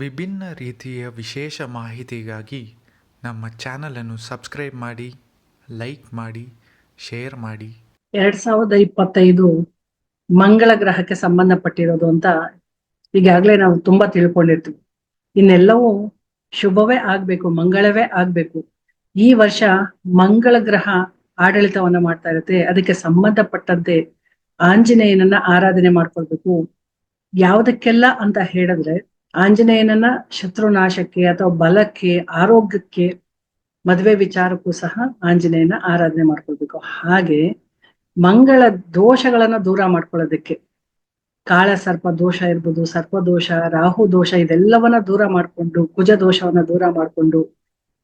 ವಿಭಿನ್ನ ರೀತಿಯ ವಿಶೇಷ ಮಾಹಿತಿಗಾಗಿ ನಮ್ಮ ಚಾನಲನ್ನು ಸಬ್ಸ್ಕ್ರೈಬ್ ಮಾಡಿ, ಲೈಕ್ ಮಾಡಿ, ಶೇರ್ ಮಾಡಿ. ಎರಡ್ ಸಾವಿರದ ಇಪ್ಪತ್ತೈದು ಮಂಗಳ ಗ್ರಹಕ್ಕೆ ಸಂಬಂಧಪಟ್ಟಿರೋದು ಅಂತ ಈಗಾಗಲೇ ನಾವು ತುಂಬಾ ತಿಳ್ಕೊಂಡಿರ್ತೀವಿ. ಇನ್ನೆಲ್ಲವೂ ಶುಭವೇ ಆಗ್ಬೇಕು, ಮಂಗಳವೇ ಆಗ್ಬೇಕು. ಈ ವರ್ಷ ಮಂಗಳ ಗ್ರಹ ಆಡಳಿತವನ್ನ ಮಾಡ್ತಾ ಇರುತ್ತೆ. ಅದಕ್ಕೆ ಸಂಬಂಧಪಟ್ಟಂತೆ ಆಂಜನೇಯನನ್ನ ಆರಾಧನೆ ಮಾಡ್ಕೊಳ್ಬೇಕು. ಯಾವುದಕ್ಕೆಲ್ಲ ಅಂತ ಹೇಳಿದ್ರೆ ಆಂಜನೇಯನನ್ನ ಶತ್ರುನಾಶಕ್ಕೆ ಅಥವಾ ಬಲಕ್ಕೆ, ಆರೋಗ್ಯಕ್ಕೆ ಮದುವೆ ವಿಚಾರಕ್ಕೂ ಸಹ ಆಂಜನೇಯನ ಆರಾಧನೆ ಮಾಡ್ಕೊಳ್ಬೇಕು. ಹಾಗೆ ಮಂಗಳ ದೋಷಗಳನ್ನ ದೂರ ಮಾಡ್ಕೊಳ್ಳೋದಕ್ಕೆ, ಕಾಳ ಸರ್ಪ ದೋಷ ಇರ್ಬೋದು, ಸರ್ಪ ದೋಷ, ರಾಹು ದೋಷ ಇದೆಲ್ಲವನ್ನ ದೂರ ಮಾಡಿಕೊಂಡು, ಕುಜ ದೋಷವನ್ನ ದೂರ ಮಾಡಿಕೊಂಡು,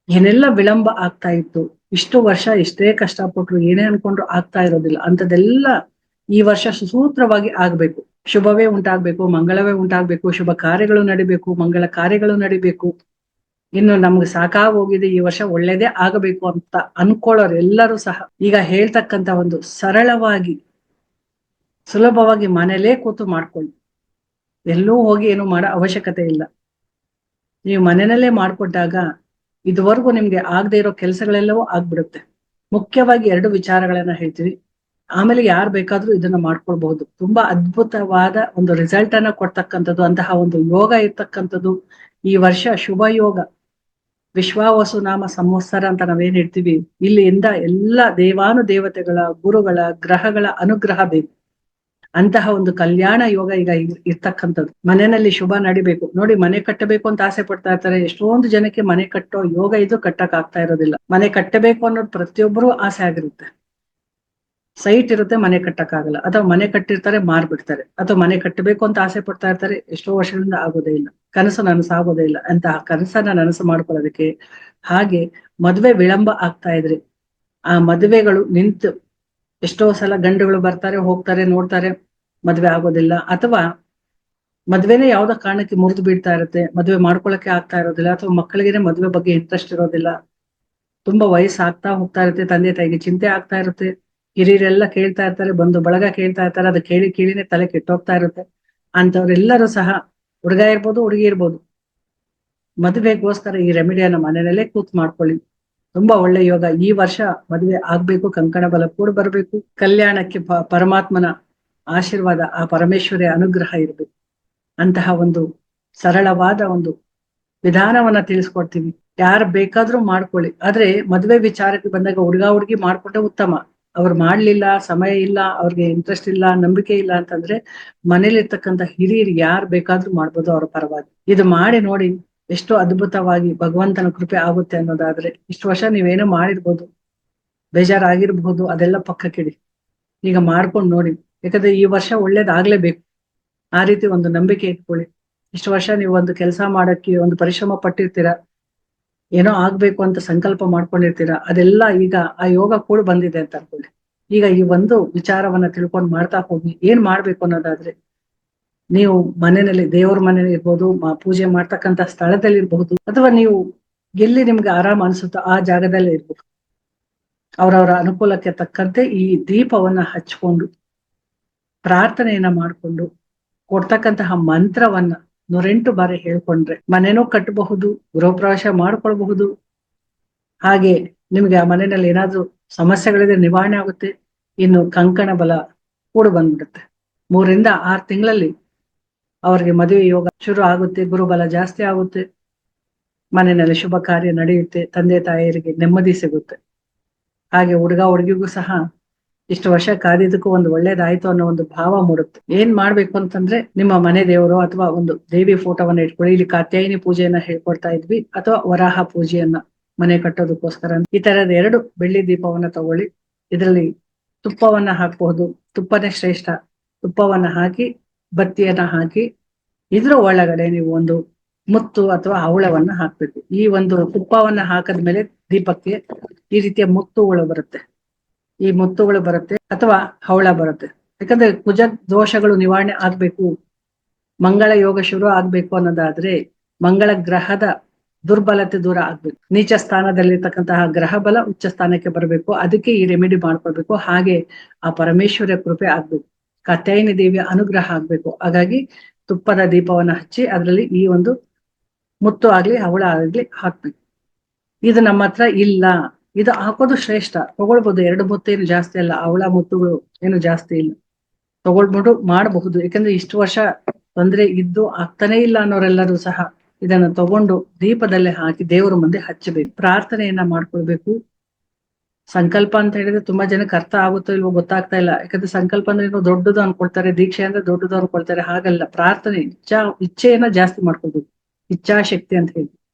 ಏನೆಲ್ಲ ವಿಳಂಬ ಆಗ್ತಾ ಇತ್ತು, ಇಷ್ಟು ವರ್ಷ ಎಷ್ಟೇ ಕಷ್ಟಪಟ್ರು ಏನೇ ಅನ್ಕೊಂಡ್ರು ಆಗ್ತಾ ಇರೋದಿಲ್ಲ, ಅಂಥದ್ದೆಲ್ಲ ಈ ವರ್ಷ ಸುಸೂತ್ರವಾಗಿ ಆಗ್ಬೇಕು. ಶುಭವೇ ಉಂಟಾಗ್ಬೇಕು, ಮಂಗಳವೇ ಉಂಟಾಗ್ಬೇಕು, ಶುಭ ಕಾರ್ಯಗಳು ನಡಿಬೇಕು, ಮಂಗಳ ಕಾರ್ಯಗಳು ನಡಿಬೇಕು. ಇನ್ನು ನಮ್ಗೆ ಸಾಕಾಗೋಗಿದೆ ಈ ವರ್ಷ ಒಳ್ಳೇದೇ ಆಗಬೇಕು ಅಂತ ಅನ್ಕೊಳ್ಳೋರು ಎಲ್ಲರೂ ಸಹ. ಈಗ ಹೇಳ್ತಕ್ಕಂತ ಒಂದು ಸರಳವಾಗಿ, ಸುಲಭವಾಗಿ ಮನೇಲೇ ಕೂತು ಮಾಡ್ಕೊಳ್ಳಿ. ಎಲ್ಲೂ ಹೋಗಿ ಏನು ಮಾಡೋ ಅವಶ್ಯಕತೆ ಇಲ್ಲ. ನೀವು ಮನೆಯಲ್ಲೇ ಮಾಡ್ಕೊಟ್ಟಾಗ ಇದುವರೆಗೂ ನಿಮ್ಗೆ ಆಗದೆ ಇರೋ ಕೆಲಸಗಳೆಲ್ಲವೂ ಆಗ್ಬಿಡುತ್ತೆ. ಮುಖ್ಯವಾಗಿ ಎರಡು ವಿಚಾರಗಳನ್ನ ಹೇಳ್ತೀವಿ ಆಮೇಲೆ ಯಾರು ಬೇಕಾದ್ರೂ ಇದನ್ನ ಮಾಡ್ಕೊಳ್ಬಹುದು. ತುಂಬಾ ಅದ್ಭುತವಾದ ಒಂದು ರಿಸಲ್ಟ್ ಅನ್ನ ಕೊಡ್ತಕ್ಕಂಥದ್ದು, ಅಂತಹ ಒಂದು ಯೋಗ ಇರ್ತಕ್ಕಂಥದ್ದು. ಈ ವರ್ಷ ಶುಭ ಯೋಗ. ವಿಶ್ವಾವಸು ನಾಮ ಸಂವತ್ಸರ ಅಂತ ನಾವೇನ್ ಹೇಳ್ತೀವಿ? ಇಲ್ಲಿಂದ ಎಲ್ಲ ದೇವಾನು ದೇವತೆಗಳ ಗುರುಗಳ, ಗ್ರಹಗಳ ಅನುಗ್ರಹ ಬೇಕು. ಅಂತಹ ಒಂದು ಕಲ್ಯಾಣ ಯೋಗ ಈಗ ಇರ್- ಇರ್ತಕ್ಕಂಥದ್ದು. ಮನೆಯಲ್ಲಿ ಶುಭ ನಡಿಬೇಕು. ನೋಡಿ, ಮನೆ ಕಟ್ಟಬೇಕು ಅಂತ ಆಸೆ ಪಡ್ತಾ ಇರ್ತಾರೆ. ಎಷ್ಟೊಂದು ಜನಕ್ಕೆ ಮನೆ ಕಟ್ಟೋ ಯೋಗ ಇದು ಕಟ್ಟಕ್ ಆಗ್ತಾ ಇರೋದಿಲ್ಲ. ಮನೆ ಕಟ್ಟಬೇಕು ಅನ್ನೋದು ಪ್ರತಿಯೊಬ್ಬರು ಆಸೆ ಆಗಿರುತ್ತೆ. ಸೈಟ್ ಇರುತ್ತೆ, ಮನೆ ಕಟ್ಟಕ್ಕಾಗಲ್ಲ. ಅಥವಾ ಮನೆ ಕಟ್ಟಿರ್ತಾರೆ, ಮಾರ್ಬಿಡ್ತಾರೆ. ಅಥವಾ ಮನೆ ಕಟ್ಟಬೇಕು ಅಂತ ಆಸೆ ಪಡ್ತಾ ಇರ್ತಾರೆ, ಎಷ್ಟೋ ವರ್ಷಗಳಿಂದ ಆಗೋದೇ ಇಲ್ಲ. ಕನಸು ನನಸಾಗೋದೇ ಇಲ್ಲ. ಅಂತಹ ಕನಸನ್ನ ನನಸು ಮಾಡ್ಕೊಳ್ಳೋದಕ್ಕೆ ಹಾಗೆ ಮದುವೆ ವಿಳಂಬ ಆಗ್ತಾ ಇದ್ರೆ, ಆ ಮದುವೆಗಳು ನಿಂತು ಎಷ್ಟೋ ಸಲ ಗಂಡುಗಳು ಬರ್ತಾರೆ, ಹೋಗ್ತಾರೆ, ನೋಡ್ತಾರೆ, ಮದ್ವೆ ಆಗೋದಿಲ್ಲ. ಅಥವಾ ಮದ್ವೆನೇ ಯಾವ್ದೋ ಕಾರಣಕ್ಕೆ ಮುರಿದು ಬೀಳ್ತಾ ಇರುತ್ತೆ, ಮದ್ವೆ ಮಾಡ್ಕೊಳಕ್ಕೆ ಆಗ್ತಾ ಇರೋದಿಲ್ಲ, ಅಥವಾ ಮಕ್ಕಳಿಗೆ ಮದ್ವೆ ಬಗ್ಗೆ ಇಂಟ್ರೆಸ್ಟ್ ಇರೋದಿಲ್ಲ. ತುಂಬಾ ವಯಸ್ಸು ಆಗ್ತಾ ಹೋಗ್ತಾ ಇರುತ್ತೆ, ತಂದೆ ತಾಯಿಗೆ ಚಿಂತೆ ಆಗ್ತಾ ಇರುತ್ತೆ. ಹಿರಿಯರೆಲ್ಲ ಕೇಳ್ತಾ ಇರ್ತಾರೆ, ಬಂದು ಬಳಗ ಕೇಳ್ತಾ ಇರ್ತಾರೆ, ಅದು ಕೇಳಿ ಕೇಳಿನೇ ತಲೆ ಕೆಟ್ಟೋಗ್ತಾ ಇರುತ್ತೆ. ಅಂತವ್ರೆಲ್ಲರೂ ಸಹ ಹುಡುಗ ಇರ್ಬೋದು, ಹುಡುಗಿ ಇರ್ಬೋದು. ಮದುವೆಗೋಸ್ಕರ ಈ ರೆಮಿಡಿಯನ್ನು ಮನೆಯಲ್ಲೇ ಕೂತ್ ಮಾಡ್ಕೊಳ್ಳಿ. ತುಂಬಾ ಒಳ್ಳೆ ಯೋಗ. ಈ ವರ್ಷ ಮದುವೆ ಆಗ್ಬೇಕು, ಕಂಕಣ ಬಲ ಕೂಡ ಬರಬೇಕು. ಕಲ್ಯಾಣಕ್ಕೆ ಪರಮಾತ್ಮನ ಆಶೀರ್ವಾದ, ಆ ಪರಮೇಶ್ವರಿಯ ಅನುಗ್ರಹ ಇರಬೇಕು. ಅಂತಹ ಒಂದು ಸರಳವಾದ ಒಂದು ವಿಧಾನವನ್ನ ತಿಳಿಸ್ಕೊಡ್ತೀವಿ. ಯಾರು ಬೇಕಾದ್ರೂ ಮಾಡ್ಕೊಳ್ಳಿ. ಆದ್ರೆ ಮದುವೆ ವಿಚಾರಕ್ಕೆ ಬಂದಾಗ ಹುಡುಗ ಹುಡುಗಿ ಮಾಡ್ಕೊಂಡ್ರೆ ಉತ್ತಮ. ಅವ್ರು ಮಾಡ್ಲಿಲ್ಲ, ಸಮಯ ಇಲ್ಲ, ಅವ್ರಿಗೆ ಇಂಟ್ರೆಸ್ಟ್ ಇಲ್ಲ, ನಂಬಿಕೆ ಇಲ್ಲ ಅಂತಂದ್ರೆ ಮನೇಲಿರ್ತಕ್ಕಂಥ ಹಿರಿಯರು ಯಾರು ಬೇಕಾದ್ರೂ ಮಾಡ್ಬೋದು ಅವ್ರ ಪರವಾಗಿ. ಇದು ಮಾಡಿ ನೋಡಿ ಎಷ್ಟು ಅದ್ಭುತವಾಗಿ ಭಗವಂತನ ಕೃಪೆ ಆಗುತ್ತೆ ಅನ್ನೋದಾದ್ರೆ ಇಷ್ಟು ವರ್ಷ ನೀವೇನೋ ಮಾಡಿರ್ಬೋದು ಬೇಜಾರಾಗಿರ್ಬಹುದು ಅದೆಲ್ಲ ಪಕ್ಕಕ್ಕಿಡಿ. ಈಗ ಮಾಡ್ಕೊಂಡು ನೋಡಿ, ಯಾಕಂದ್ರೆ ಈ ವರ್ಷ ಒಳ್ಳೇದಾಗ್ಲೇಬೇಕು. ಆ ರೀತಿ ಒಂದು ನಂಬಿಕೆ ಇಟ್ಕೊಳ್ಳಿ. ಇಷ್ಟು ವರ್ಷ ನೀವು ಒಂದು ಕೆಲಸ ಮಾಡಕ್ಕೆ ಒಂದು ಪರಿಶ್ರಮ ಪಟ್ಟಿರ್ತೀರ? ಏನೋ ಆಗ್ಬೇಕು ಅಂತ ಸಂಕಲ್ಪ ಮಾಡ್ಕೊಂಡಿರ್ತೀರಾ, ಅದೆಲ್ಲ ಈಗ ಆ ಯೋಗ ಕೂಡ ಬಂದಿದೆ ಅಂತ ಅನ್ಕೊಳ್ಳಿ ಈಗ ಈ ಒಂದು ವಿಚಾರವನ್ನ ತಿಳ್ಕೊಂಡು ಮಾಡ್ತಾ ಹೋಗಿ ಏನ್ ಮಾಡ್ಬೇಕು ಅನ್ನೋದಾದ್ರೆ, ನೀವು ಮನೆಯಲ್ಲಿ ದೇವ್ರ ಮನೇಲಿ ಇರ್ಬೋದು ಪೂಜೆ ಮಾಡ್ತಕ್ಕಂತ ಸ್ಥಳದಲ್ಲಿ ಇರ್ಬಹುದು ಅಥವಾ ನೀವು ಎಲ್ಲಿ ನಿಮ್ಗೆ ಆರಾಮ ಅನ್ಸುತ್ತೋ ಆ ಜಾಗದಲ್ಲೇ ಇರ್ಬೋದು. ಅವರವರ ಅನುಕೂಲಕ್ಕೆ ತಕ್ಕಂತೆ ಈ ದೀಪವನ್ನ ಹಚ್ಕೊಂಡು, ಪ್ರಾರ್ಥನೆಯನ್ನ ಮಾಡಿಕೊಂಡು, ಕೊಡ್ತಕ್ಕಂತಹ ಮಂತ್ರವನ್ನ ನೂರೆಂಟು ಬಾರಿ ಹೇಳ್ಕೊಂಡ್ರೆ, ಮನೆನೂ ಕಟ್ಟಬಹುದು ಗೃಹಪ್ರವೇಶ ಮಾಡ್ಕೊಳ್ಬಹುದು. ಹಾಗೆ ನಿಮ್ಗೆ ಆ ಮನೆಯಲ್ಲಿ ಏನಾದ್ರೂ ಸಮಸ್ಯೆಗಳಿದ್ರೆ ನಿವಾರಣೆ ಆಗುತ್ತೆ. ಇನ್ನು ಕಂಕಣ ಬಲ ಕೂಡ ಬಂದ್ಬಿಡುತ್ತೆ. ಮೂರಿಂದ ಆರು ತಿಂಗಳಲ್ಲಿ ಅವರಿಗೆ ಮದುವೆ ಯೋಗ ಶುರು ಆಗುತ್ತೆ, ಗುರುಬಲ ಜಾಸ್ತಿ ಆಗುತ್ತೆ. ಮನೆಯಲ್ಲಿ ಶುಭ ಕಾರ್ಯ ನಡೆಯುತ್ತೆ, ತಂದೆ ತಾಯಿಯರಿಗೆ ನೆಮ್ಮದಿ ಸಿಗುತ್ತೆ. ಹಾಗೆ ಹುಡುಗ ಹುಡುಗಿಗೂ ಸಹ ಇಷ್ಟು ವರ್ಷ ಕಾದಿದ್ದಕ್ಕೂ ಒಂದು ಒಳ್ಳೇದಾಯ್ತು ಅನ್ನೋ ಒಂದು ಭಾವ ಮೂಡುತ್ತೆ. ಏನ್ ಮಾಡ್ಬೇಕು ಅಂತಂದ್ರೆ ನಿಮ್ಮ ಮನೆ ದೇವರು ಅಥವಾ ಒಂದು ದೇವಿ ಫೋಟೋವನ್ನ ಇಟ್ಕೊಳ್ಳಿ. ಇಲ್ಲಿ ಕಾತ್ಯಾಯಿನಿ ಪೂಜೆಯನ್ನ ಹೇಳ್ಕೊಡ್ತಾ ಇದ್ವಿ. ಅಥವಾ ವರಾಹ ಪೂಜೆಯನ್ನ ಮನೆ ಕಟ್ಟೋದಕ್ಕೋಸ್ಕರ ಈ ತರದ ಎರಡು ಬೆಳ್ಳಿ ದೀಪವನ್ನ ತಗೊಳ್ಳಿ. ಇದರಲ್ಲಿ ತುಪ್ಪವನ್ನ ಹಾಕಬಹುದು. ತುಪ್ಪನೇ ಶ್ರೇಷ್ಠ. ತುಪ್ಪವನ್ನ ಹಾಕಿ, ಬತ್ತಿಯನ್ನ ಹಾಕಿ, ಇದ್ರ ಒಳಗಡೆ ನೀವು ಒಂದು ಮುತ್ತು ಅಥವಾ ಹವಳವನ್ನ ಹಾಕ್ಬೇಕು. ಈ ಒಂದು ತುಪ್ಪವನ್ನ ಹಾಕದ್ಮೇಲೆ ದೀಪಕ್ಕೆ ಈ ರೀತಿಯ ಮುತ್ತುಗಳು ಬರುತ್ತೆ. ಈ ಮುತ್ತುಗಳು ಬರುತ್ತೆ ಅಥವಾ ಹವಳ ಬರುತ್ತೆ. ಯಾಕಂದ್ರೆ ಕುಜ ದೋಷಗಳು ನಿವಾರಣೆ ಆಗ್ಬೇಕು, ಮಂಗಳ ಯೋಗ ಶುರು ಆಗ್ಬೇಕು ಅನ್ನೋದಾದ್ರೆ ಮಂಗಳ ಗ್ರಹದ ದುರ್ಬಲತೆ ದೂರ ಆಗ್ಬೇಕು. ನೀಚ ಸ್ಥಾನದಲ್ಲಿರ್ತಕ್ಕಂತಹ ಗ್ರಹ ಬಲ ಉಚ್ಚ ಸ್ಥಾನಕ್ಕೆ ಬರಬೇಕು, ಅದಕ್ಕೆ ಈ ರೆಮಿಡಿ ಮಾಡ್ಕೊಳ್ಬೇಕು, ಹಾಗೆ ಆ ಪರಮೇಶ್ವರ ಕೃಪೆ ಆಗ್ಬೇಕು, ಕತ್ಯಾಯಿನಿ ದೇವಿಯ ಅನುಗ್ರಹ ಆಗ್ಬೇಕು. ಹಾಗಾಗಿ ತುಪ್ಪದ ದೀಪವನ್ನ ಹಚ್ಚಿ ಅದರಲ್ಲಿ ಈ ಒಂದು ಮುತ್ತು ಆಗ್ಲಿ, ಹವಳ ಆಗ್ಲಿ ಹಾಕ್ಬೇಕು. ಇದು ನಮ್ಮ ಹತ್ರ ಇಲ್ಲ. ಇದು ಹಾಕೋದು ಶ್ರೇಷ್ಠ. ತಗೊಳ್ಬಹುದು ಎರಡು ಮುತ್ತು ಏನು ಜಾಸ್ತಿ ಅಲ್ಲ. ಅವಳ ಮುತ್ತುಗಳು ಏನು ಜಾಸ್ತಿ ಇಲ್ಲ. ತಗೊಳ್ಬಿಟ್ಟು ಮಾಡಬಹುದು. ಯಾಕಂದ್ರೆ ಇಷ್ಟು ವರ್ಷ ತೊಂದರೆ ಇದ್ದು ಆಗ್ತಾನೆ ಇಲ್ಲ ಅನ್ನೋರೆಲ್ಲರೂ ಸಹ ಇದನ್ನ ತಗೊಂಡು ದೀಪದಲ್ಲೇ ಹಾಕಿ ದೇವರ ಮುಂದೆ ಹಚ್ಚಬೇಕು. ಪ್ರಾರ್ಥನೆಯನ್ನ ಮಾಡ್ಕೊಳ್ಬೇಕು. ಸಂಕಲ್ಪ ಅಂತ ಹೇಳಿದ್ರೆ ತುಂಬಾ ಜನಕ್ಕೆ ಅರ್ಥ ಆಗುತ್ತೋ ಇಲ್ವೋ ಗೊತ್ತಾಗ್ತಾ ಇಲ್ಲ. ಯಾಕಂದ್ರೆ ಸಂಕಲ್ಪ ಅಂದ್ರೆ ಏನೋ ದೊಡ್ಡದು ಅನ್ಕೊಳ್ತಾರೆ, ದೀಕ್ಷೆ ಅಂದ್ರೆ ದೊಡ್ಡದು ಅನ್ಕೊಳ್ತಾರೆ. ಹಾಗಲ್ಲ. ಪ್ರಾರ್ಥನೆ ಇಚ್ಛಾ, ಇಚ್ಛೆಯನ್ನ ಜಾಸ್ತಿ ಮಾಡ್ಕೊಳ್ಬೇಕು. ಇಚ್ಛಾಶಕ್ತಿ ಅಂತ ಹೇಳಿ.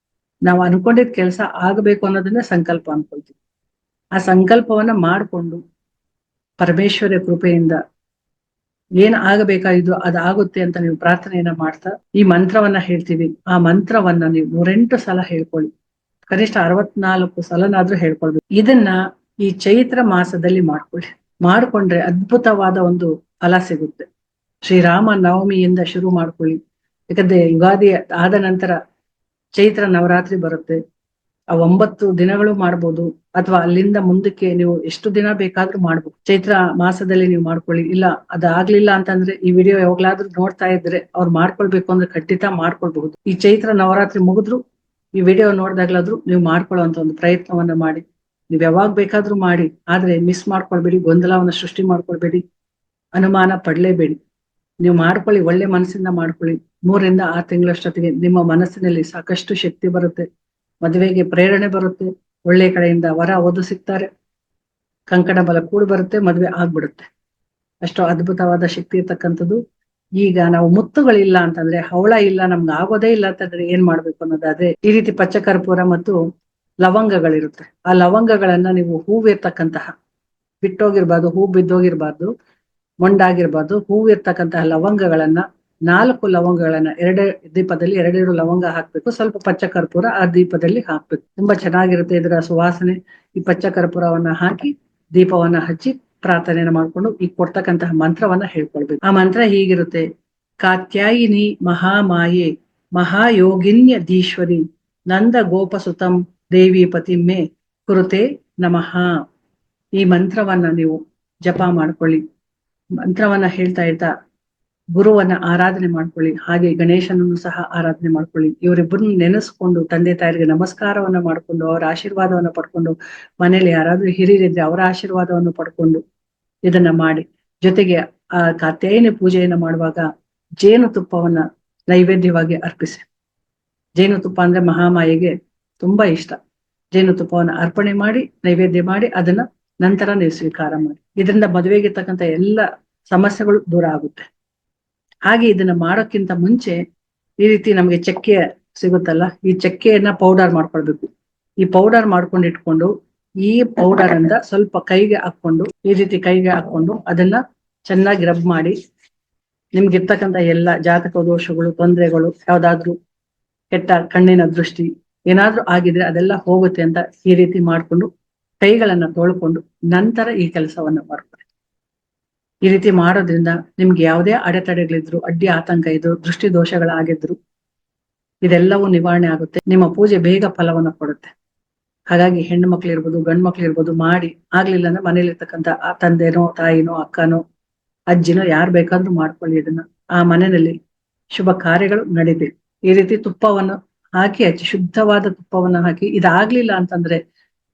ನಾವು ಅನ್ಕೊಂಡಿದ್ ಕೆಲಸ ಆಗಬೇಕು ಅನ್ನೋದನ್ನ ಸಂಕಲ್ಪ ಅನ್ಕೊಳ್ತೀವಿ. ಆ ಸಂಕಲ್ಪವನ್ನ ಮಾಡ್ಕೊಂಡು ಪರಮೇಶ್ವರ ಕೃಪೆಯಿಂದ ಏನ್ ಆಗಬೇಕಾಗಿದ್ದು ಅದಾಗುತ್ತೆ ಅಂತ ನೀವು ಪ್ರಾರ್ಥನೆಯನ್ನ ಮಾಡ್ತಾ ಈ ಮಂತ್ರವನ್ನ ಹೇಳ್ತೀವಿ. ಆ ಮಂತ್ರವನ್ನ ನೀವು ನೂರೆಂಟು ಸಲ ಹೇಳ್ಕೊಳ್ಳಿ. ಕನಿಷ್ಠ ಅರವತ್ನಾಲ್ಕು ಸಲನಾದ್ರೂ ಹೇಳ್ಕೊಳ್ಬೇಕು. ಇದನ್ನ ಈ ಚೈತ್ರ ಮಾಸದಲ್ಲಿ ಮಾಡ್ಕೊಳ್ಳಿ. ಮಾಡ್ಕೊಂಡ್ರೆ ಅದ್ಭುತವಾದ ಒಂದು ಫಲ ಸಿಗುತ್ತೆ. ಶ್ರೀರಾಮ ನವಮಿಯಿಂದ ಶುರು ಮಾಡ್ಕೊಳ್ಳಿ. ಯಾಕಂದ್ರೆ ಯುಗಾದಿ ಆದ ನಂತರ ಚೈತ್ರ ನವರಾತ್ರಿ ಬರುತ್ತೆ. ಆ ಒಂಬತ್ತು ದಿನಗಳು ಮಾಡ್ಬೋದು. ಅಥವಾ ಅಲ್ಲಿಂದ ಮುಂದಕ್ಕೆ ನೀವು ಎಷ್ಟು ದಿನ ಬೇಕಾದ್ರೂ ಮಾಡ್ಬೋದು. ಚೈತ್ರ ಮಾಸದಲ್ಲಿ ನೀವು ಮಾಡ್ಕೊಳ್ಳಿ. ಇಲ್ಲ, ಅದಾಗ್ಲಿಲ್ಲ ಅಂತಂದ್ರೆ ಈ ವಿಡಿಯೋ ಯಾವಾಗ್ಲಾದ್ರೂ ನೋಡ್ತಾ ಇದ್ರೆ ಅವ್ರು ಮಾಡ್ಕೊಳ್ಬೇಕು ಅಂದ್ರೆ ಖಂಡಿತ ಮಾಡ್ಕೊಳ್ಬಹುದು. ಈ ಚೈತ್ರ ನವರಾತ್ರಿ ಮುಗಿದ್ರು, ಈ ವಿಡಿಯೋ ನೋಡ್ದಾಗ್ಲಾದ್ರೂ ನೀವು ಮಾಡ್ಕೊಳ್ಳೋ ಒಂದು ಪ್ರಯತ್ನವನ್ನ ಮಾಡಿ. ನೀವ್ ಯಾವಾಗ ಬೇಕಾದ್ರೂ ಮಾಡಿ. ಆದ್ರೆ ಮಿಸ್ ಮಾಡ್ಕೊಳ್ಬೇಡಿ, ಗೊಂದಲವನ್ನ ಸೃಷ್ಟಿ ಮಾಡ್ಕೊಳ್ಬೇಡಿ, ಅನುಮಾನ ಪಡ್ಲೇಬೇಡಿ. ನೀವು ಮಾಡ್ಕೊಳ್ಳಿ, ಒಳ್ಳೆ ಮನಸ್ಸಿಂದ ಮಾಡ್ಕೊಳ್ಳಿ. ಮೂರರಿಂದ ಆರು ತಿಂಗಳಷ್ಟೊತ್ತಿಗೆ ನಿಮ್ಮ ಮನಸ್ಸಿನಲ್ಲಿ ಸಾಕಷ್ಟು ಶಕ್ತಿ ಬರುತ್ತೆ. ಮದುವೆಗೆ ಪ್ರೇರಣೆ ಬರುತ್ತೆ. ಒಳ್ಳೆ ಕಡೆಯಿಂದ ವರ ಓದು ಸಿಗ್ತಾರೆ. ಕಂಕಣ ಬಲ ಕೂಡಿ ಬರುತ್ತೆ. ಮದುವೆ ಆಗ್ಬಿಡುತ್ತೆ. ಅಷ್ಟು ಅದ್ಭುತವಾದ ಶಕ್ತಿ ಇರ್ತಕ್ಕಂಥದ್ದು. ಈಗ ನಾವು ಮುತ್ತುಗಳಿಲ್ಲ ಅಂತಂದ್ರೆ ಹವಳ ಇಲ್ಲ, ನಮ್ಗೆ ಆಗೋದೇ ಇಲ್ಲ ಅಂತಂದ್ರೆ ಏನ್ ಮಾಡ್ಬೇಕು ಅನ್ನೋದಾದ್ರೆ ಈ ರೀತಿ ಪಚ್ಚ ಕರ್ಪೂರ ಮತ್ತು ಲವಂಗಗಳಿರುತ್ತೆ. ಆ ಲವಂಗಗಳನ್ನ ನೀವು ಹೂವಿರ್ತಕ್ಕಂತಹ ಬಿಟ್ಟೋಗಿರ್ಬಾರ್ದು, ಹೂ ಬಿದ್ದೋಗಿರ್ಬಾರ್ದು, ಮೊಂಡಾಗಿರ್ಬಾರ್ದು, ಹೂವಿರ್ತಕ್ಕಂತಹ ಲವಂಗಗಳನ್ನ ನಾಲ್ಕು ಲವಂಗಗಳನ್ನ ಎರಡೇ ದೀಪದಲ್ಲಿ ಎರಡೆರಡು ಲವಂಗ ಹಾಕ್ಬೇಕು. ಸ್ವಲ್ಪ ಪಚ್ಚ ಕರ್ಪೂರ ಆ ದೀಪದಲ್ಲಿ ಹಾಕ್ಬೇಕು. ತುಂಬಾ ಚೆನ್ನಾಗಿರುತ್ತೆ ಇದರ ಸುವಾಸನೆ. ಈ ಪಚ್ಚ ಕರ್ಪೂರವನ್ನ ಹಾಕಿ ದೀಪವನ್ನ ಹಚ್ಚಿ ಪ್ರಾರ್ಥನೆಯನ್ನ ಮಾಡ್ಕೊಂಡು ಈ ಕೊಡ್ತಕ್ಕಂತಹ ಮಂತ್ರವನ್ನ ಹೇಳ್ಕೊಳ್ಬೇಕು. ಆ ಮಂತ್ರ ಹೀಗಿರುತ್ತೆ. ಕಾತ್ಯಾಯಿನಿ ಮಹಾಮಾಯೆ ಮಹಾಯೋಗಿನ್ಯ ದೀಶ್ವರಿ ನಂದ ಗೋಪಸುತಂ ದೇವಿ ಪತಿಮ್ಮೆ ಕುರುತೆ ನಮಃ. ಈ ಮಂತ್ರವನ್ನ ನೀವು ಜಪ ಮಾಡ್ಕೊಳ್ಳಿ. ಮಂತ್ರವನ್ನ ಹೇಳ್ತಾ ಹೇಳ್ತಾ ಗುರುವನ್ನ ಆರಾಧನೆ ಮಾಡ್ಕೊಳ್ಳಿ. ಹಾಗೆ ಗಣೇಶನನ್ನು ಸಹ ಆರಾಧನೆ ಮಾಡ್ಕೊಳ್ಳಿ. ಇವರಿಬ್ಬರನ್ನ ನೆನೆಸ್ಕೊಂಡು ತಂದೆ ತಾಯಿಗೆ ನಮಸ್ಕಾರವನ್ನ ಮಾಡ್ಕೊಂಡು, ಅವರ ಆಶೀರ್ವಾದವನ್ನ ಪಡ್ಕೊಂಡು ಮನೇಲಿ ಯಾರಾದ್ರೂ ಹಿರಿಯರಿದ್ರೆ ಅವರ ಆಶೀರ್ವಾದವನ್ನು ಪಡ್ಕೊಂಡು ಇದನ್ನ ಮಾಡಿ. ಜೊತೆಗೆ ಆ ಕಾತ್ಯಾಯನಿ ಪೂಜೆಯನ್ನ ಮಾಡುವಾಗ ಜೇನುತುಪ್ಪವನ್ನ ನೈವೇದ್ಯವಾಗಿ ಅರ್ಪಿಸಿ. ಜೇನುತುಪ್ಪ ಅಂದ್ರೆ ಮಹಾಮಾಯಿಗೆ ತುಂಬಾ ಇಷ್ಟ. ಜೇನುತುಪ್ಪವನ್ನ ಅರ್ಪಣೆ ಮಾಡಿ, ನೈವೇದ್ಯ ಮಾಡಿ, ಅದನ್ನ ನಂತರ ನೀವು ಸ್ವೀಕಾರ ಮಾಡಿ. ಇದರಿಂದ ಮದುವೆಗಿರ್ತಕ್ಕಂಥ ಎಲ್ಲ ಸಮಸ್ಯೆಗಳು ದೂರ ಆಗುತ್ತೆ. ಹಾಗೆ ಇದನ್ನ ಮಾಡೋಕ್ಕಿಂತ ಮುಂಚೆ ಈ ರೀತಿ ನಮಗೆ ಚಕ್ಕೆ ಸಿಗುತ್ತಲ್ಲ, ಈ ಚಕ್ಕೆಯನ್ನ ಪೌಡರ್ ಮಾಡ್ಕೊಳ್ಬೇಕು. ಈ ಪೌಡರ್ ಮಾಡ್ಕೊಂಡು ಇಟ್ಕೊಂಡು, ಈ ಪೌಡರ್ ಅಂತ ಸ್ವಲ್ಪ ಕೈಗೆ ಹಾಕೊಂಡು ಈ ರೀತಿ ಕೈಗೆ ಹಾಕೊಂಡು ಅದನ್ನ ಚೆನ್ನಾಗಿ ರಬ್ ಮಾಡಿ ನಿಮ್ಗೆ ಇರ್ತಕ್ಕಂಥ ಎಲ್ಲ ಜಾತಕ ದೋಷಗಳು, ತೊಂದರೆಗಳು ಯಾವ್ದಾದ್ರು ಕೆಟ್ಟ ಕಣ್ಣಿನ ದೃಷ್ಟಿ ಏನಾದ್ರೂ ಆಗಿದ್ರೆ ಅದೆಲ್ಲ ಹೋಗುತ್ತೆ ಅಂತ ಈ ರೀತಿ ಮಾಡ್ಕೊಂಡು ಕೈಗಳನ್ನ ತೊಳ್ಕೊಂಡು ನಂತರ ಈ ಕೆಲಸವನ್ನ ಮಾಡ್ಕೊಳ್ಳಿ ಈ ರೀತಿ ಮಾಡೋದ್ರಿಂದ ನಿಮ್ಗೆ ಯಾವುದೇ ಅಡೆತಡೆಗಳಿದ್ರು, ಅಡ್ಡಿ ಆತಂಕ ಇದ್ರು, ದೃಷ್ಟಿ ದೋಷಗಳಾಗಿದ್ರು, ಇದೆಲ್ಲವೂ ನಿವಾರಣೆ ಆಗುತ್ತೆ. ನಿಮ್ಮ ಪೂಜೆ ಬೇಗ ಫಲವನ್ನ ಕೊಡುತ್ತೆ. ಹಾಗಾಗಿ ಹೆಣ್ಣು ಮಕ್ಳು ಇರ್ಬೋದು, ಗಂಡು ಮಕ್ಳು ಇರ್ಬೋದು ಮಾಡಿ, ಆಗ್ಲಿಲ್ಲ ಅಂದ್ರೆ ಮನೇಲಿರ್ತಕ್ಕಂಥ ಆ ತಂದೆನೋ, ತಾಯಿನೋ, ಅಕ್ಕನೋ, ಅಜ್ಜಿನೋ ಯಾರು ಬೇಕಾದ್ರೂ ಮಾಡ್ಕೊಳ್ಳಿ ಇದನ್ನ. ಆ ಮನೆಯಲ್ಲಿ ಶುಭ ಕಾರ್ಯಗಳು ನಡೀಬೇಕು. ಈ ರೀತಿ ತುಪ್ಪವನ್ನು ಹಾಕಿ ಹಚ್ಚಿ ಶುದ್ಧವಾದ ತುಪ್ಪವನ್ನ ಹಾಕಿ, ಇದಾಗ್ಲಿಲ್ಲ ಅಂತಂದ್ರೆ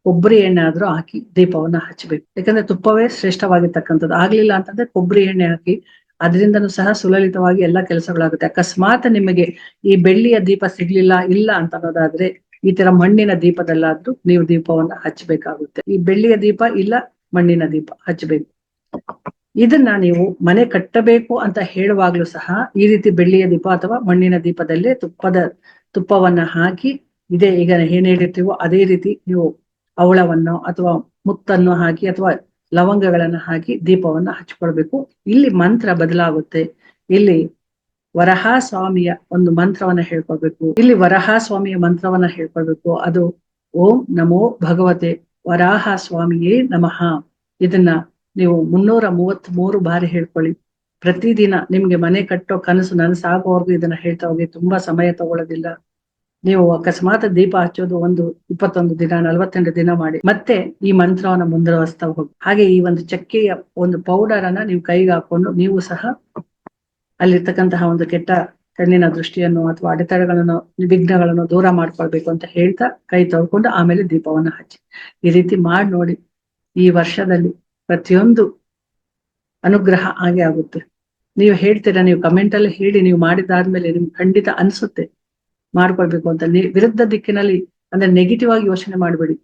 ಕೊಬ್ಬರಿ ಎಣ್ಣೆ ಆದ್ರೂ ಹಾಕಿ ದೀಪವನ್ನ ಹಚ್ಚಬೇಕು ಯಾಕಂದ್ರೆ ತುಪ್ಪವೇ ಶ್ರೇಷ್ಠವಾಗಿರ್ತಕ್ಕಂಥದ್ದು. ಆಗ್ಲಿಲ್ಲ ಅಂತಂದ್ರೆ ಕೊಬ್ಬರಿ ಎಣ್ಣೆ ಹಾಕಿ ಅದರಿಂದನೂ ಸಹ ಸುಲಲಿತವಾಗಿ ಎಲ್ಲಾ ಕೆಲಸಗಳಾಗುತ್ತೆ. ಅಕಸ್ಮಾತ್ ನಿಮಗೆ ಈ ಬೆಳ್ಳಿಯ ದೀಪ ಸಿಗ್ಲಿಲ್ಲ, ಇಲ್ಲ ಅಂತ ಅನ್ನೋದಾದ್ರೆ ಈ ತರ ಮಣ್ಣಿನ ದೀಪದಲ್ಲಾದ್ರೂ ನೀವು ದೀಪವನ್ನ ಹಚ್ಚಬೇಕಾಗುತ್ತೆ ಈ ಬೆಳ್ಳಿಯ ದೀಪ ಇಲ್ಲ, ಮಣ್ಣಿನ ದೀಪ ಹಚ್ಚಬೇಕು ಇದನ್ನ ನೀವು ಮನೆ ಕಟ್ಟಬೇಕು ಅಂತ ಹೇಳುವಾಗ್ಲೂ ಸಹ ಈ ರೀತಿ ಬೆಳ್ಳಿಯ ದೀಪ ಅಥವಾ ಮಣ್ಣಿನ ದೀಪದಲ್ಲೇ ತುಪ್ಪದ ತುಪ್ಪವನ್ನ ಹಾಕಿ, ಇದೇ ಈಗ ಏನ್ ಹೇಳಿರ್ತೀವೋ ಅದೇ ರೀತಿ ನೀವು ಅವಳವನ್ನು ಅಥವಾ ಮುತ್ತನ್ನು ಹಾಕಿ ಅಥವಾ ಲವಂಗಗಳನ್ನ ಹಾಕಿ ದೀಪವನ್ನು ಹಚ್ಕೊಳ್ಬೇಕು ಇಲ್ಲಿ ಮಂತ್ರ ಬದಲಾಗುತ್ತೆ. ಇಲ್ಲಿ ವರಹ ಸ್ವಾಮಿಯ ಒಂದು ಮಂತ್ರವನ್ನ ಹೇಳ್ಕೊಳ್ಬೇಕು. ಇಲ್ಲಿ ವರಹ ಸ್ವಾಮಿಯ ಮಂತ್ರವನ್ನ ಹೇಳ್ಕೊಳ್ಬೇಕು. ಅದು ಓಂ ನಮೋ ಭಗವತೆ ವರಾಹ ಸ್ವಾಮಿಯೇ ನಮಃ. ಇದನ್ನ ನೀವು ಮುನ್ನೂರ ಮೂವತ್ತ್ ಮೂರು ಬಾರಿ ಹೇಳ್ಕೊಳ್ಳಿ. ಪ್ರತಿದಿನ ನಿಮ್ಗೆ ಮನೆ ಕಟ್ಟೋ ಕನಸು ನನಸಾಗುವವರೆಗೂ ಇದನ್ನ ಹೇಳ್ತಾ ಹೋಗಿ, ತುಂಬಾ ಸಮಯ ತಗೊಳ್ಳೋದಿಲ್ಲ. ನೀವು ಅಕಸ್ಮಾತ್ ದೀಪ ಹಚ್ಚೋದು ಒಂದು ಇಪ್ಪತ್ತೊಂದು ದಿನ, ನಲವತ್ತೆಂಟು ದಿನ ಮಾಡಿ, ಮತ್ತೆ ಈ ಮಂತ್ರವನ್ನ ಮುಂದುವರಿಸ್ತಾ ಹೋಗಿ. ಹಾಗೆ ಈ ಒಂದು ಚಕ್ಕೆಯ ಒಂದು ಪೌಡರ್ ಅನ್ನ ನೀವು ಕೈಗೆ ಹಾಕೊಂಡು ನೀವು ಸಹ ಅಲ್ಲಿರ್ತಕ್ಕಂತಹ ಒಂದು ಕೆಟ್ಟ ಕಣ್ಣಿನ ದೃಷ್ಟಿಯನ್ನು ಅಥವಾ ಅಡೆತಡೆಗಳನ್ನು ವಿಘ್ನಗಳನ್ನು ದೂರ ಮಾಡ್ಕೊಳ್ಬೇಕು ಅಂತ ಹೇಳ್ತಾ ಕೈ ತೊಳ್ಕೊಂಡು ಆಮೇಲೆ ದೀಪವನ್ನ ಹಚ್ಚಿ. ಈ ರೀತಿ ಮಾಡಿ ನೋಡಿ, ಈ ವರ್ಷದಲ್ಲಿ ಪ್ರತಿಯೊಂದು ಅನುಗ್ರಹ ಆಗೇ ಆಗುತ್ತೆ. ನೀವು ಹೇಳ್ತೀರಾ, ನೀವು ಕಮೆಂಟ್ ಅಲ್ಲಿ ಹೇಳಿ, ನೀವು ಮಾಡಿದಾದ್ಮೇಲೆ ನಿಮ್ಗೆ ಖಂಡಿತ ಅನ್ಸುತ್ತೆ. ಮಾಡ್ಕೊಳ್ಬೇಕು ಅಂತ. ವಿರುದ್ಧ ದಿಕ್ಕಿನಲ್ಲಿ ಅಂದ್ರೆ ನೆಗೆಟಿವ್ ಆಗಿ ಯೋಚನೆ ಮಾಡಬೇಡಿ.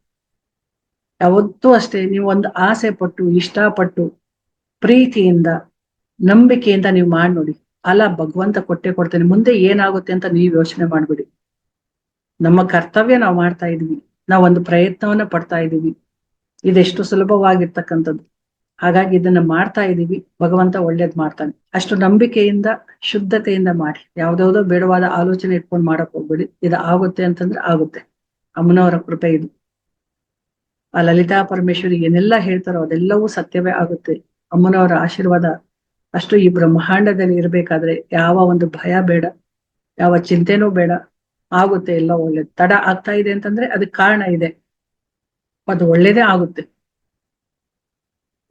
ಯಾವತ್ತೂ ಅಷ್ಟೇ ನೀವು ಒಂದು ಆಸೆ ಪಟ್ಟು, ಇಷ್ಟಪಟ್ಟು, ಪ್ರೀತಿಯಿಂದ, ನಂಬಿಕೆಯಿಂದ ನೀವು ಮಾಡಿ ನೋಡಿ. ಅಲ್ಲ, ಭಗವಂತ ಕೊಟ್ಟೆ ಕೊಡ್ತೇನೆ. ಮುಂದೆ ಏನಾಗುತ್ತೆ ಅಂತ ನೀವು ಯೋಚನೆ ಮಾಡ್ಬಿಡಿ. ನಮ್ಮ ಕರ್ತವ್ಯ ನಾವು ಮಾಡ್ತಾ ಇದೀವಿ ನಾವು ಒಂದು ಪ್ರಯತ್ನವನ್ನ ಪಡ್ತಾ ಇದೀವಿ ಇದೆಷ್ಟು ಸುಲಭವಾಗಿರ್ತಕ್ಕಂಥದ್ದು. ಹಾಗಾಗಿ ಇದನ್ನ ಮಾಡ್ತಾ ಇದೀವಿ. ಭಗವಂತ ಒಳ್ಳೇದ್ ಮಾಡ್ತಾನೆ. ಅಷ್ಟು ನಂಬಿಕೆಯಿಂದ, ಶುದ್ಧತೆಯಿಂದ ಮಾಡಿ ಯಾವ್ದಾವ್ದೋ ಬೇಡವಾದ ಆಲೋಚನೆ ಇಟ್ಕೊಂಡು ಮಾಡಕ್ ಹೋಗ್ಬೇಡಿ. ಇದು ಆಗುತ್ತೆ ಅಂತಂದ್ರೆ ಆಗುತ್ತೆ. ಅಮ್ಮನವರ ಕೃಪೆ ಇದು. ಆ ಲಲಿತಾ ಪರಮೇಶ್ವರಿ ಏನೆಲ್ಲ ಹೇಳ್ತಾರೋ ಅದೆಲ್ಲವೂ ಸತ್ಯವೇ ಆಗುತ್ತೆ. ಅಮ್ಮನವರ ಆಶೀರ್ವಾದ ಅಷ್ಟು ಈ ಬ್ರಹ್ಮಾಂಡದಲ್ಲಿ ಇರ್ಬೇಕಾದ್ರೆ ಯಾವ ಒಂದು ಭಯ ಬೇಡ. ಯಾವ ಚಿಂತೆನೂ ಬೇಡ. ಆಗುತ್ತೆ ಎಲ್ಲ ಒಳ್ಳೇದು. ತಡ ಆಗ್ತಾ ಇದೆ ಅಂತಂದ್ರೆ ಅದಕ್ಕೆ ಕಾರಣ ಇದೆ. ಅದು ಒಳ್ಳೇದೇ ಆಗುತ್ತೆ.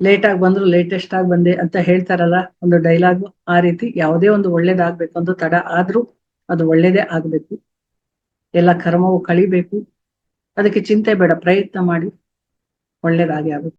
ಲೇಟ್ ಆಗಿ ಬಂದ್ರು ಲೇಟೆಸ್ಟ್ ಆಗಿ ಬಂದೆ ಅಂತ ಹೇಳ್ತಾರಲ್ಲ ಒಂದು ಡೈಲಾಗ್ ಆ ರೀತಿ ಯಾವುದೇ ಒಂದು ಒಳ್ಳೇದಾಗ್ಬೇಕು ಅಂತ ತಡ ಆದ್ರೂ ಅದು ಒಳ್ಳೇದೇ ಆಗ್ಬೇಕು. ಎಲ್ಲ ಕರ್ಮವು ಕಳಿಬೇಕು. ಅದಕ್ಕೆ ಚಿಂತೆ ಬೇಡ, ಪ್ರಯತ್ನ ಮಾಡಿ ಒಳ್ಳೇದಾಗಿ ಆಗುತ್ತೆ.